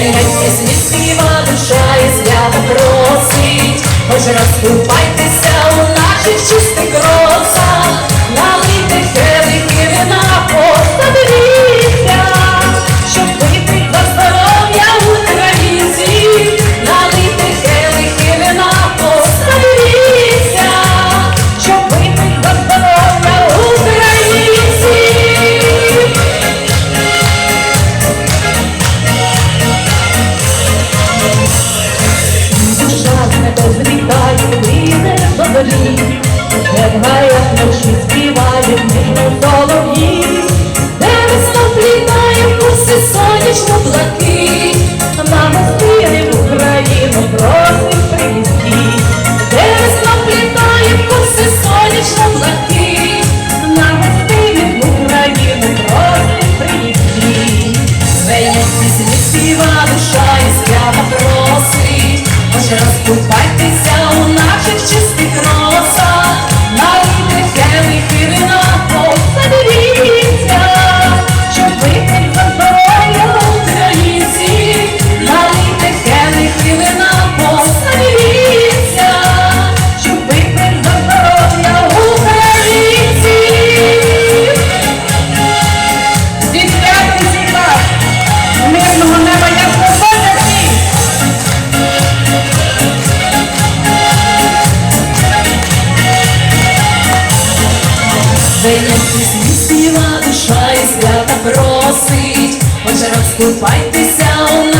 Пісні співа, душа і свята просить, хоч розступайтеся долі, де в гаях ночі співає нино солов'ї, де весна плітає куси сонячно блакить, на гостини в Україну просить приїздіть, де весна плітає куси сонячно блакить, на гостини в Україну просить пісні співа, душа і свята просить, Може розкупайтеся у наших чистих Пісні співа, душа і свята просить, Отже, розступайтеся у наших